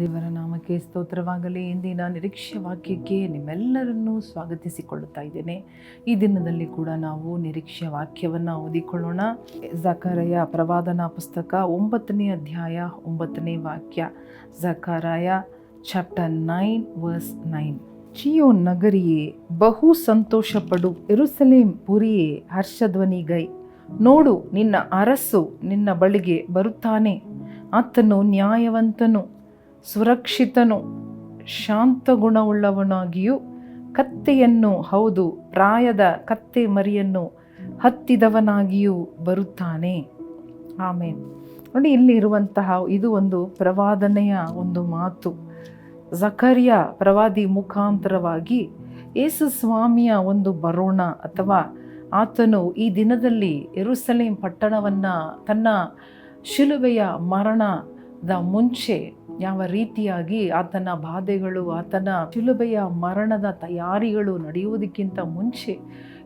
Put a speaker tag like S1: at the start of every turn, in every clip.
S1: ದೇವರ ನಾಮಕ್ಕೆ ಸ್ತೋತ್ರವಾಗಲಿ. ಇಂದಿನ ನಿರೀಕ್ಷೆ ವಾಕ್ಯಕ್ಕೆ ನಿಮ್ಮೆಲ್ಲರನ್ನೂ ಸ್ವಾಗತಿಸಿಕೊಳ್ಳುತ್ತಾ ಇದ್ದೇನೆ. ಈ ದಿನದಲ್ಲಿ ಕೂಡ ನಾವು ನಿರೀಕ್ಷೆ ವಾಕ್ಯವನ್ನು ಓದಿಕೊಳ್ಳೋಣ. ಝಕಾರಯ ಪ್ರವಾದನ ಪುಸ್ತಕ ಒಂಬತ್ತನೇ ಅಧ್ಯಾಯ ಒಂಬತ್ತನೇ ವಾಕ್ಯ. Zechariah chapter nine verse nine. ಚಿಯೋ ನಗರಿಯೇ, ಬಹು ಸಂತೋಷಪಡು. ಎರುಸಲೇಂ ಪುರಿಯೇ, ಹರ್ಷಧ್ವನಿಗೈ. ನೋಡು, ನಿನ್ನ ಅರಸು ನಿನ್ನ ಬಳಿಗೆ ಬರುತ್ತಾನೆ. ಆತನು ನ್ಯಾಯವಂತನು. ಸುರಕ್ಷಿತನು ಶಾಂತ ಗುಣವುಳ್ಳವನಾಗಿಯೂ ಕತ್ತೆಯನ್ನು, ಹೌದು, ಪ್ರಾಯದ ಕತ್ತೆ ಮರಿಯನ್ನು ಹತ್ತಿದವನಾಗಿಯೂ ಬರುತ್ತಾನೆ. ಆಮೇನ್. ನೋಡಿ, ಇಲ್ಲಿ ಇರುವಂತಹ ಇದು ಒಂದು ಪ್ರವಾದನೆಯ ಒಂದು ಮಾತು. ಜಕರ್ಯ ಪ್ರವಾದಿ ಮುಖಾಂತರವಾಗಿ ಯೇಸು ಸ್ವಾಮಿಯ ಒಂದು ಬರೋಣ ಅಥವಾ ಆತನು ಈ ದಿನದಲ್ಲಿ ಎರುಸಲೇಂ ಪಟ್ಟಣವನ್ನು ತನ್ನ ಶಿಲುಬೆಯ ಮರಣದ ಮುಂಚೆ ಯಾವ ರೀತಿಯಾಗಿ ಆತನ ಬಾಧೆಗಳು, ಆತನ ಶಿಲುಬೆಯ ಮರಣದ ತಯಾರಿಗಳು ನಡೆಯುವುದಕ್ಕಿಂತ ಮುಂಚೆ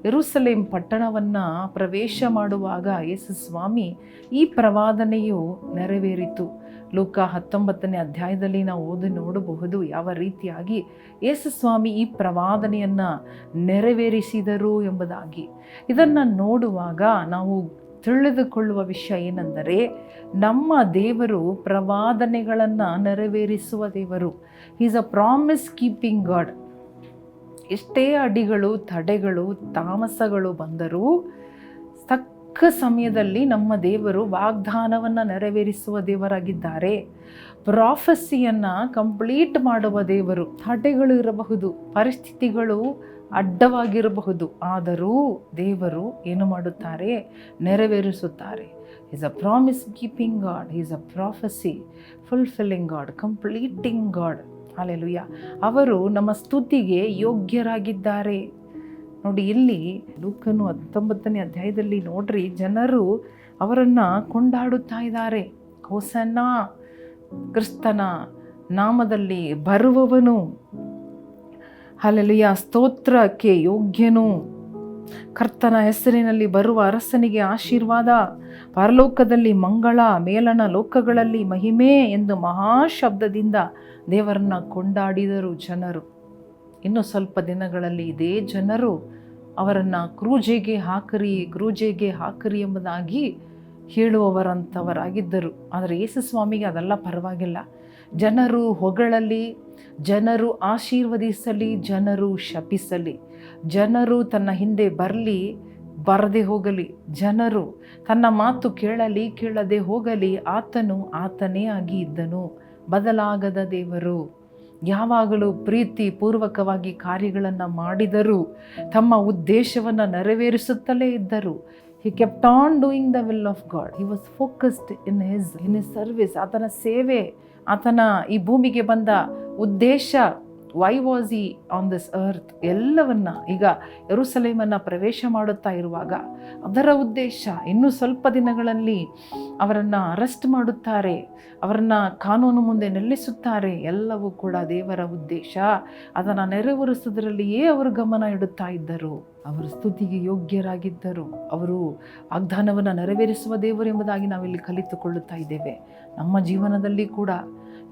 S1: ಎರುಸಲೇಂ ಪಟ್ಟಣವನ್ನು ಪ್ರವೇಶ ಮಾಡುವಾಗ ಯೇಸು ಸ್ವಾಮಿ ಈ ಪ್ರವಾದನೆಯು ನೆರವೇರಿತು. ಲೋಕ ಹತ್ತೊಂಬತ್ತನೇ ಅಧ್ಯಾಯದಲ್ಲಿ ನಾವು ಓದಿ ನೋಡಬಹುದು ಯಾವ ರೀತಿಯಾಗಿ ಯೇಸು ಸ್ವಾಮಿ ಈ ಪ್ರವಾದನೆಯನ್ನು ನೆರವೇರಿಸಿದರು ಎಂಬುದಾಗಿ. ಇದನ್ನು ನೋಡುವಾಗ ನಾವು ತಿಳಿದುಕೊಳ್ಳುವ ವಿಷಯ ಏನೆಂದರೆ ನಮ್ಮ ದೇವರು ಪ್ರವಾದನೆಗಳನ್ನು ನೆರವೇರಿಸುವ ದೇವರು. Is a promise keeping God ಎಷ್ಟೇ ಅಡಿಗಳು, ತಡೆಗಳು, ತಾಮಸಗಳು ಬಂದರೂ ತಕ್ಕ ಸಮಯದಲ್ಲಿ ನಮ್ಮ ದೇವರು ವಾಗ್ದಾನವನ್ನು ನೆರವೇರಿಸುವ ದೇವರಾಗಿದ್ದಾರೆ. ಪ್ರಾಫಸಿಯನ್ನು ಕಂಪ್ಲೀಟ್ ಮಾಡುವ ದೇವರು. ತಡೆಗಳು ಇರಬಹುದು, ಪರಿಸ್ಥಿತಿಗಳು ಅಡ್ಡವಾಗಿರಬಹುದು. ಆದರೂ ದೇವರು ಏನು ಮಾಡುತ್ತಾರೆ? ನೆರವೇರಿಸುತ್ತಾರೆ. Is a promise keeping God is a prophecy fulfilling God completing God hallelujah ಅವರು ನಮ್ಮ ಸ್ತುತಿಗೆ ಯೋಗ್ಯರಾಗಿದ್ದಾರೆ. ನೋಡಿ, ಇಲ್ಲಿ ಲೂಕನು ಹತ್ತೊಂಬತ್ತನೇ ಅಧ್ಯಾಯದಲ್ಲಿ ನೋಡ್ರಿ, ಜನರು ಅವರನ್ನು ಕೊಂಡಾಡುತ್ತಾ ಇದ್ದಾರೆ. ಹೊಸನ, ಕ್ರಿಸ್ತನ ನಾಮದಲ್ಲಿ ಬರುವವನು. ಅಲ್ಲೆಲುಯ್ಯ ಸ್ತೋತ್ರಕ್ಕೆ ಯೋಗ್ಯನು. ಕರ್ತನ ಹೆಸರಿನಲ್ಲಿ ಬರುವ ಅರಸನಿಗೆ ಆಶೀರ್ವಾದ. ಪರಲೋಕದಲ್ಲಿ ಮಂಗಳ ಮೇಲನ ಲೋಕಗಳಲ್ಲಿ ಮಹಿಮೆ ಎಂದು ಮಹಾಶಬ್ದದಿಂದ ದೇವರನ್ನ ಕೊಂಡಾಡಿದರು ಜನರು. ಇನ್ನು ಸ್ವಲ್ಪ ದಿನಗಳಲ್ಲಿ ಇದೇ ಜನರು ಅವರನ್ನು ಕ್ರೂಜೆಗೆ ಹಾಕರಿ ಕ್ರೂಜೆಗೆ ಹಾಕರಿ ಎಂಬುದಾಗಿ ಹೇಳುವವರಂಥವರಾಗಿದ್ದರು ಆದರೆ ಯೇಸು ಸ್ವಾಮಿಗೆ ಅದೆಲ್ಲ ಪರವಾಗಿಲ್ಲ. ಜನರು ಹೊಗಳಲಿ, ಜನರು ಆಶೀರ್ವದಿಸಲಿ, ಜನರು ಶಪಿಸಲಿ, ಜನರು ತನ್ನ ಹಿಂದೆ ಬರಲಿ, ಬರದೆ ಹೋಗಲಿ, ಜನರು ತನ್ನ ಮಾತು ಕೇಳಲಿ, ಕೇಳದೆ ಹೋಗಲಿ, ಆತನು ಆತನೇ ಆಗಿ ಇದ್ದನು. ಬದಲಾಗದ ದೇವರು. ಯಾವಾಗಲೂ ಪ್ರೀತಿ ಪೂರ್ವಕವಾಗಿ ಕಾರ್ಯಗಳನ್ನು ಮಾಡಿದರು ತಮ್ಮ ಉದ್ದೇಶವನ್ನು ನೆರವೇರಿಸುತ್ತಲೇ ಇದ್ದರು. He kept on doing the will of God he was focused in his in his service ಆತನ ಸೇವೆ, ಆತನ ಈ ಭೂಮಿಗೆ ಬಂದ ಉದ್ದೇಶ. Why was he on this earth ಎಲ್ಲವನ್ನ ಈಗ ಯರುಸಲೇಮನ್ನು ಪ್ರವೇಶ ಮಾಡುತ್ತಾ ಇರುವಾಗ ಅದರ ಉದ್ದೇಶ ಇನ್ನೂ ಸ್ವಲ್ಪ ದಿನಗಳಲ್ಲಿ ಅವರನ್ನು ಅರೆಸ್ಟ್ ಮಾಡುತ್ತಾರೆ, ಅವರನ್ನು ಕಾನೂನು ಮುಂದೆ ನಿಲ್ಲಿಸುತ್ತಾರೆ, ಎಲ್ಲವೂ ಕೂಡ ದೇವರ ಉದ್ದೇಶ. ಅದನ್ನು ನೆರವೇರಿಸುವುದರಲ್ಲಿಯೇ ಅವರು ಗಮನ ಇಡುತ್ತಾ ಇದ್ದರು. ಅವರು ಸ್ತುತಿಗೆ ಯೋಗ್ಯರಾಗಿದ್ದರು. ಅವರು ವಾಗ್ದಾನವನ್ನು ನೆರವೇರಿಸುವ ದೇವರು ಎಂಬುದಾಗಿ ನಾವಿಲ್ಲಿ ಕಲಿತುಕೊಳ್ಳುತ್ತಾ ಇದ್ದೇವೆ. ನಮ್ಮ ಜೀವನದಲ್ಲಿ ಕೂಡ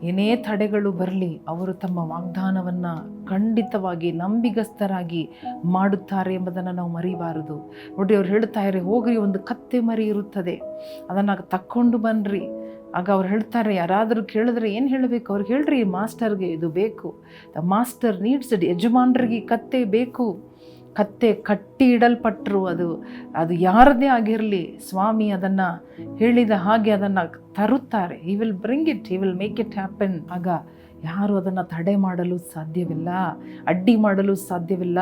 S1: ಏನೇ ತಡೆಗಳು ಬರಲಿ, ಅವರು ತಮ್ಮ ವಾಗ್ದಾನವನ್ನು ಖಂಡಿತವಾಗಿ ನಂಬಿಗಸ್ತರಾಗಿ ಮಾಡುತ್ತಾರೆ ಎಂಬುದನ್ನು ನಾವು ಮರಿಬಾರದು. ನೋಡಿ, ಅವ್ರು ಹೇಳ್ತಾ ಇದ್ದಾರೆ, ಹೋಗ್ರಿ, ಒಂದು ಕತ್ತೆ ಮರಿ ಇರುತ್ತದೆ. ಅದನ್ನು ತಕ್ಕೊಂಡು ಬನ್ನಿರಿ ಆಗ ಅವ್ರು ಹೇಳ್ತಾರೆ, ಯಾರಾದರೂ ಕೇಳಿದ್ರೆ ಏನು ಹೇಳಬೇಕು? ಅವ್ರಿಗೆ ಹೇಳ್ರಿ, ಮಾಸ್ಟರ್ಗೆ ಇದು ಬೇಕು. ದ ಮಾಸ್ಟರ್ ನೀಡ್ಸ್ ಯಜಮಾನ್ರಿಗೆ ಕತ್ತೆ ಬೇಕು. ಕತ್ತೆ ಕಟ್ಟಿ ಇಡಲ್ಪಟ್ಟರು ಅದು ಅದು ಯಾರದೇ ಆಗಿರಲಿ ಸ್ವಾಮಿ ಅದನ್ನು ಹೇಳಿದ ಹಾಗೆ ಅದನ್ನು ತರುತ್ತಾರೆ. He will bring it he will make it happen ಆಗ ಯಾರು ಅದನ್ನು ತಡೆ ಮಾಡಲು ಸಾಧ್ಯವಿಲ್ಲ, ಅಡ್ಡಿ ಮಾಡಲು ಸಾಧ್ಯವಿಲ್ಲ.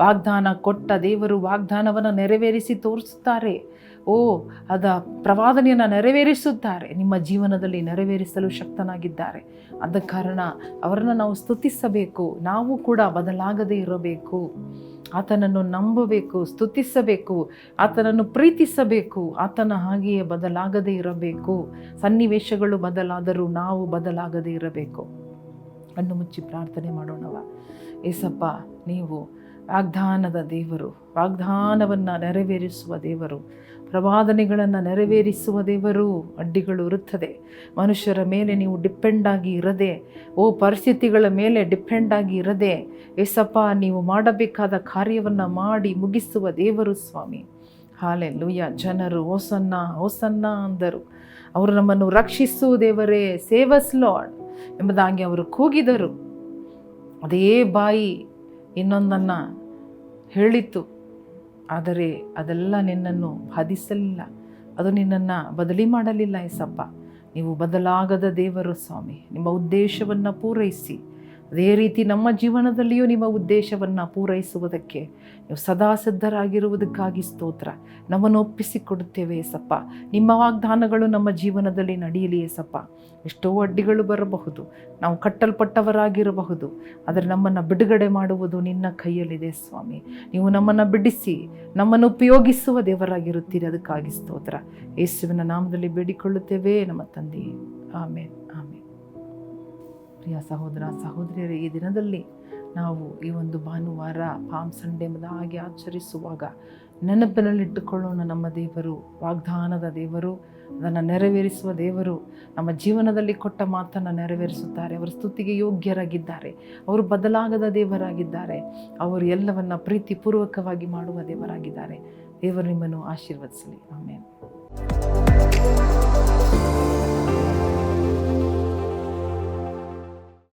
S1: ವಾಗ್ದಾನ ಕೊಟ್ಟ ದೇವರು ವಾಗ್ದಾನವನ್ನು ನೆರವೇರಿಸಿ ತೋರಿಸುತ್ತಾರೆ. ಓ, ಅದ ಪ್ರವಾದನೆಯನ್ನು ನೆರವೇರಿಸುತ್ತಾರೆ. ನಿಮ್ಮ ಜೀವನದಲ್ಲಿ ನೆರವೇರಿಸಲು ಶಕ್ತನಾಗಿದ್ದಾರೆ. ಆದ ಕಾರಣ ಅವರನ್ನು ನಾವು ಸ್ತುತಿಸಬೇಕು. ನಾವು ಕೂಡ ಬದಲಾಗದೇ ಇರಬೇಕು. ಆತನನ್ನು ನಂಬಬೇಕು, ಸ್ತುತಿಸಬೇಕು, ಆತನನ್ನು ಪ್ರೀತಿಸಬೇಕು, ಆತನ ಹಾಗೆಯೇ ಬದಲಾಗದೇ ಇರಬೇಕು. ಸನ್ನಿವೇಶಗಳು ಬದಲಾದರೂ ನಾವು ಬದಲಾಗದೇ ಇರಬೇಕು. ಕಣ್ಣು ಮುಚ್ಚಿ ಪ್ರಾರ್ಥನೆ ಮಾಡೋಣವ ಏಸಪ್ಪ, ನೀವು ವಾಗ್ದಾನದ ದೇವರು, ವಾಗ್ದಾನವನ್ನು ನೆರವೇರಿಸುವ ದೇವರು, ಪ್ರವಾದನೆಗಳನ್ನು ನೆರವೇರಿಸುವ ದೇವರು ಅಡ್ಡಿಗಳು ಇರುತ್ತದೆ. ಮನುಷ್ಯರ ಮೇಲೆ ನೀವು ಡಿಪೆಂಡ್ ಆಗಿ ಇರದೆ, ಓ ಪರಿಸ್ಥಿತಿಗಳ ಮೇಲೆ ಡಿಪೆಂಡ್ ಆಗಿ ಇರದೆ ಎಸಪ್ಪ ನೀವು ಮಾಡಬೇಕಾದ ಕಾರ್ಯವನ್ನು ಮಾಡಿ ಮುಗಿಸುವ ದೇವರು ಸ್ವಾಮಿ. ಹಾಲೆ ಲೂಯ್ಯ ಜನರು ಓಸನ್ನ ಓಸನ್ನ ಅಂದರು. ಅವರು ನಮ್ಮನ್ನು ರಕ್ಷಿಸು ದೇವರೇ ಸೇವಸ್ ಲಾಡ್ ಎಂಬುದಾಗಿ ಅವರು ಕೂಗಿದರು. ಅದೇ ಬಾಯಿ ಇನ್ನೊಂದನ್ನು ಹೇಳಿತ್ತು. ಆದರೆ ಅದೆಲ್ಲ ನಿನ್ನನ್ನು ಬಾಧಿಸಲಿಲ್ಲ. ಅದು ನಿನ್ನನ್ನು ಬದಲಿ ಮಾಡಲಿಲ್ಲ ಎಸಪ್ಪ ನೀವು ಬದಲಾಗದ ದೇವರು ಸ್ವಾಮಿ. ನಿಮ್ಮ ಉದ್ದೇಶವನ್ನು ಪೂರೈಸಿ. ಅದೇ ರೀತಿ ನಮ್ಮ ಜೀವನದಲ್ಲಿಯೂ ನಿಮ್ಮ ಉದ್ದೇಶವನ್ನು ಪೂರೈಸುವುದಕ್ಕೆ ನೀವು ಸದಾ ಸಿದ್ಧರಾಗಿರುವುದಕ್ಕಾಗಿ ಸ್ತೋತ್ರ. ನಮ್ಮನ್ನು ಒಪ್ಪಿಸಿಕೊಡುತ್ತೇವೆ ಸಪ್ಪ ನಿಮ್ಮ ವಾಗ್ದಾನಗಳು ನಮ್ಮ ಜೀವನದಲ್ಲಿ ನಡೆಯಲಿ ಸಪ್ಪ ಎಷ್ಟೋ ಅಡ್ಡಿಗಳು ಬರಬಹುದು. ನಾವು ಕಟ್ಟಲ್ಪಟ್ಟವರಾಗಿರಬಹುದು. ಆದರೆ ನಮ್ಮನ್ನು ಬಿಡುಗಡೆ ಮಾಡುವುದು ನಿನ್ನ ಕೈಯಲ್ಲಿದೆ ಸ್ವಾಮಿ. ನೀವು ನಮ್ಮನ್ನು ಬಿಡಿಸಿ, ನಮ್ಮನ್ನು ಉಪಯೋಗಿಸುವ ದೇವರಾಗಿರುತ್ತೀರಿ ಅದಕ್ಕಾಗಿ ಸ್ತೋತ್ರ. ಯೇಸುವಿನ ನಾಮದಲ್ಲಿ ಬೇಡಿಕೊಳ್ಳುತ್ತೇವೆ ನಮ್ಮ ತಂದೆ ಆಮೇಲೆ ಆಮೇಲೆ ಪ್ರಿಯ ಸಹೋದರ, ಸಹೋದರಿಯರೇ, ಈ ದಿನದಲ್ಲಿ ನಾವು ಈ ಒಂದು ಭಾನುವಾರ ಪಾಮ್ ಸಂಡೇ ಹಾಗೆ ಆಚರಿಸುವಾಗ ನೆನಪಿನಲ್ಲಿಟ್ಟುಕೊಳ್ಳೋಣ ನಮ್ಮ ದೇವರು, ವಾಗ್ದಾನದ ದೇವರು, ಅದನ್ನು ನೆರವೇರಿಸುವ ದೇವರು, ನಮ್ಮ ಜೀವನದಲ್ಲಿ ಕೊಟ್ಟ ಮಾತನ್ನು ನೆರವೇರಿಸುತ್ತಾರೆ, ಅವರ ಸ್ತುತಿಗೆ ಯೋಗ್ಯರಾಗಿದ್ದಾರೆ, ಅವರು ಬದಲಾಗದ ದೇವರಾಗಿದ್ದಾರೆ, ಅವರು ಎಲ್ಲವನ್ನ ಪ್ರೀತಿಪೂರ್ವಕವಾಗಿ ಮಾಡುವ ದೇವರಾಗಿದ್ದಾರೆ. ದೇವರು ನಿಮ್ಮನ್ನು ಆಶೀರ್ವದಿಸಲಿ. ಆಮೇಲೆ